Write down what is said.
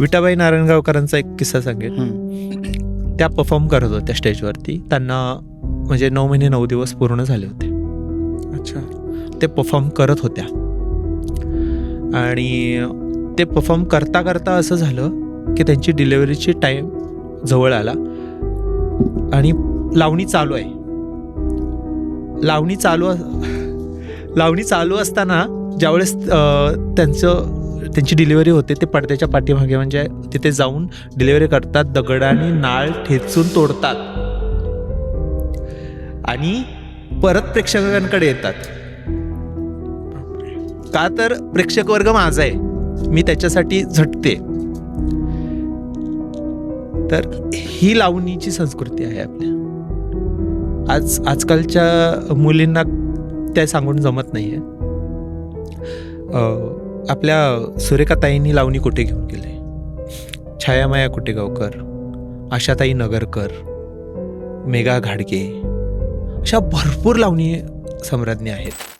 विटाबाई नारायणगावकरांचा एक किस्सा सांगेल. त्या परफॉर्म करत होत्या स्टेजवरती त्यांना म्हणजे नऊ महिने नऊ दिवस पूर्ण झाले होते. अच्छा. ते परफॉर्म करत होत्या. आणि ते परफॉर्म करता करता असं झालं की त्यांची डिलेवरीची टाईम जवळ आला. आणि लावणी चालू आहे. लावणी चालू लावणी चालू असताना ज्यावेळेस त्यांचं त्यांची डिलिव्हरी होते ते पडद्याच्या पाठीमागे म्हणजे तिथे जाऊन डिलिव्हरी करतात दगडाने नाळ ठेचून तोडतात. आणि परत प्रेक्षकांकडे येतात. का तर प्रेक्षक वर्ग माझा आहे. मी त्याच्यासाठी झटते. तर ही लावणीची संस्कृती आहे आपल्या. आज आजकालच्या मुलींना त्या सांगून जमत नाही आहे आपल्या सुरेखाताईंनी लावणी कुठे घेऊन गेले? छायामाया कुटेगावकर आशाताई नगरकर? मेघा घाडगे? अशा भरपूर लावणी सम्राज्ञी आहेत.